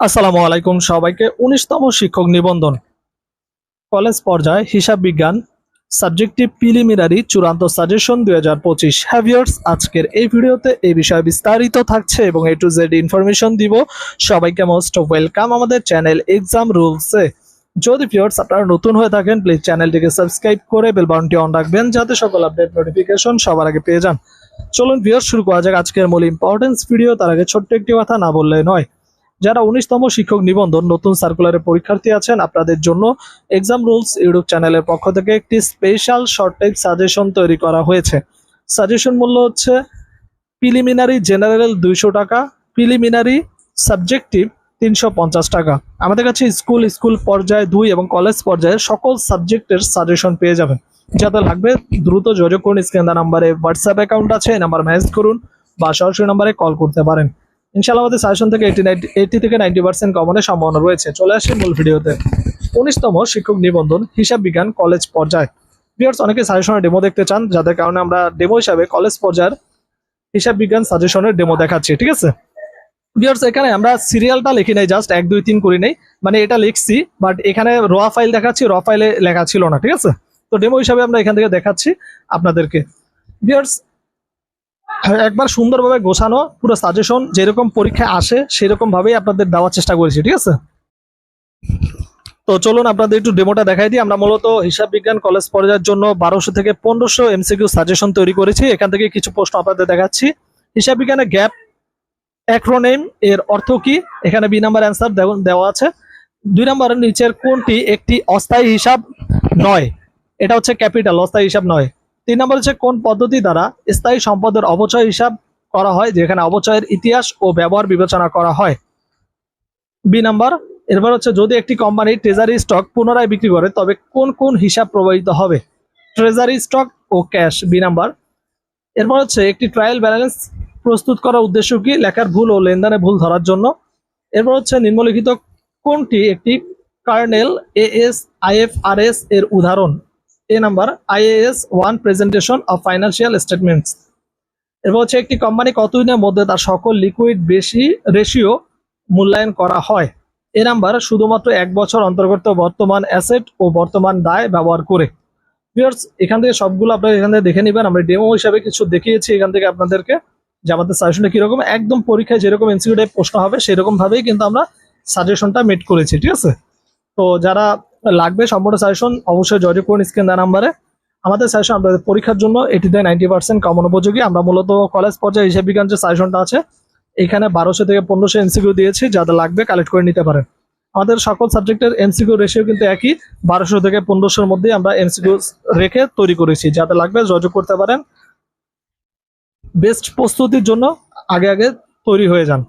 আসসালামু আলাইকুম সবাইকে। উনিশতম শিক্ষক নিবন্ধন। কলেজ পর্যায়ে হিসাব বিজ্ঞান, সাবজেক্টিভ প্রিলিমিনারি, চূড়ান্ত সাজেশন দুই হাজার পঁচিশ। হ্যাভিয়ার্স আজকের এই ভিডিওতে এই বিষয়ে বিস্তারিত থাকছে এবং এ টু জেড ইনফরমেশন দিব। সবাইকে মোস্ট ওয়েলকাম আমাদের চ্যানেল এক্সাম রুলসে। যদি ভিউয়ার্স আপনারা নতুন হয়ে থাকেন, প্লিজ চ্যানেলটিকে সাবস্ক্রাইব করে বেল অন রাখবেন যাতে সকল আপডেট নোটিফিকেশন সবার আগে পেয়ে যান। চলুন ভিউয়ার্স, শুরু করা যাক আজকের মূল ইম্পর্টেন্স ভিডিও তার আগে ছোট্ট একটি কথা না বললে নয়। যারা উনিশতম শিক্ষক নিবন্ধন নতুন সার্কুলারের পরীক্ষার্থী আছেন, আপনাদের জন্য এক্সাম রুলস ইউটিউব চ্যানেলের পক্ষ থেকে একটি স্পেশাল শর্ট সাজেশন তৈরি করা হয়েছে। সাজেশন মূল্য হচ্ছে প্রিলিমিনারি জেনারেল দুইশো টাকা প্রিলিমিনারি সাবজেক্টিভ তিনশো পঞ্চাশ টাকা। আমাদের কাছে স্কুল স্কুল পর্যায়ে দুই এবং কলেজ পর্যায়ে সকল সাবজেক্টের সাজেশন পেয়ে যাবেন। যাতে লাগবে দ্রুত যোগাযোগ করুন, স্ক্রিন নাম্বারে হোয়াটসঅ্যাপ অ্যাকাউন্ট আছে নাম্বার মেসেজ করুন বা সরাসরি নাম্বারে কল করতে পারেন। ইনশাআল্লাহ আমাদের সাজেশন থেকে এইটি এইটি থেকে নাইনটি পার্সেন্ট কমনের সম্ভাবনা রয়েছে। চলে আসি মূল ভিডিওতে। উনিশতম শিক্ষক নিবন্ধন, হিসাব বিজ্ঞান কলেজ পর্যায়ে। ভিউয়ার্স অনেকে সাজেশনের ডেমো দেখতে চান, যাদের কারণে আমরা ডেমো হিসাবে কলেজ পর্যায়ের হিসাব বিজ্ঞান সাজেশনের ডেমো দেখাচ্ছি, ঠিক আছে? ভিউয়ার্স এখানে আমরা সিরিয়ালটা লিখি নাই জাস্ট এক, দুই, তিন করি নাই। মানে এটা লিখছি বাট এখানে র ফাইল দেখাচ্ছি র ফাইলে লেখা ছিল না, ঠিক আছে? তো ডেমো হিসাবে আমরা এখান থেকে দেখাচ্ছি আপনাদেরকে। ভিউয়ার্স একবার সুন্দরভাবে গোছানো, পুরো সাজেশন যেরকম পরীক্ষায় আসে সেরকম ভাবেই আপনাদের দেওয়ার চেষ্টা করেছি, ঠিক আছে? তো চলুন আপনাদের একটু ডেমোটা দেখাই দিই। আমরা মূলত হিসাব বিজ্ঞান কলেজ পর্যায়ের জন্য বারোশো থেকে পনেরোশো এমসিকিউ সাজেশন তৈরি করেছি। এখান থেকে কিছু প্রশ্ন আপনাদের দেখাচ্ছি। হিসাব বিজ্ঞানে গ্যাপ অ্যাক্রোনেম এর অর্থ কি? এখানে বি নাম্বার অ্যান্সার দেওয়া আছে। দুই নম্বরের নিচের কোনটি একটি অস্থায়ী হিসাব নয়? এটা হচ্ছে ক্যাপিটাল অস্থায়ী হিসাব নয়। তিন নম্বর হচ্ছে কোন পদ্ধতি দ্বারা স্থায়ী সম্পদের অবচয় হিসাব করা হয়, যেখানে অবচয়ের ইতিহাস ও ব্যবহার বিবেচনা করা হয়? বি নাম্বার, এরপর হচ্ছে যদি একটি কোম্পানি ট্রেজারি স্টক পুনরায় বিক্রি করে, তবে কোন কোন হিসাব প্রবাহিত হবে? ট্রেজারি স্টক ও ক্যাশ বি নাম্বার। এরপর হচ্ছে একটি ট্রায়াল ব্যালেন্স প্রস্তুত করার উদ্দেশ্য কি? লেখার ভুল ও লেনদেনে ভুল ধরার জন্য। এরপর হচ্ছে নিম্নলিখিত কোনটি একটি কার্নেল এএস আইএফআরএস এর উদাহরণ? A number IAS one presentation of financial statements এরপর হচ্ছে একটি কোম্পানি কতদিনের মধ্যে তার সকল লিকুইড বেশি রেশিও মূল্যায়ন করা হয়? এ নাম্বার শুধুমাত্র এক বছর অন্তর্গত বর্তমান অ্যাসেট ও বর্তমান দায় ব্যবহার করে। ভিউয়ার্স এখান থেকে সবগুলো আপনারা এখান থেকে দেখে নেবেন। আমরা ডেমো হিসাবে কিছু দেখিয়েছি, এখান থেকে আপনাদেরকে যে আমাদের সাজেশনটা কীরকম। একদম পরীক্ষায় যেরকম এমসিকিউ টাইপ প্রশ্ন হবে সেরকম ভাবেই কিন্তু আমরা সাজেশনটা মেট করেছি, ঠিক আছে? তো যারা লাগবে সম্পূর্ণ সাজেশন অবশ্যই যোগাযোগ করুন স্ক্রিন দেওয়া নাম্বারে আমাদের সাজেশন আপনাদের পরীক্ষার জন্য এটি এটিতে নাইনটি পার্সেন্ট কমন উপযোগী। আমরা মূলত কলেজ পর্যায়ে হিসাব বিজ্ঞান যে সাজেশনটা আছে, এখানে বারোশো থেকে পনেরোশো এমসিকিউ দিয়েছি যাদের লাগবে কালেক্ট করে নিতে পারেন। আমাদের সকল সাবজেক্টের এমসিকিউ রেশিও কিন্তু একই, বারোশো থেকে পনেরোশোর মধ্যে আমরা এমসিকিউ রেখে তৈরি করেছি। যাদের লাগবে যোগাযোগ করতে পারেন। বেস্ট প্রস্তুতির জন্য আগে আগে তৈরি হয়ে যান।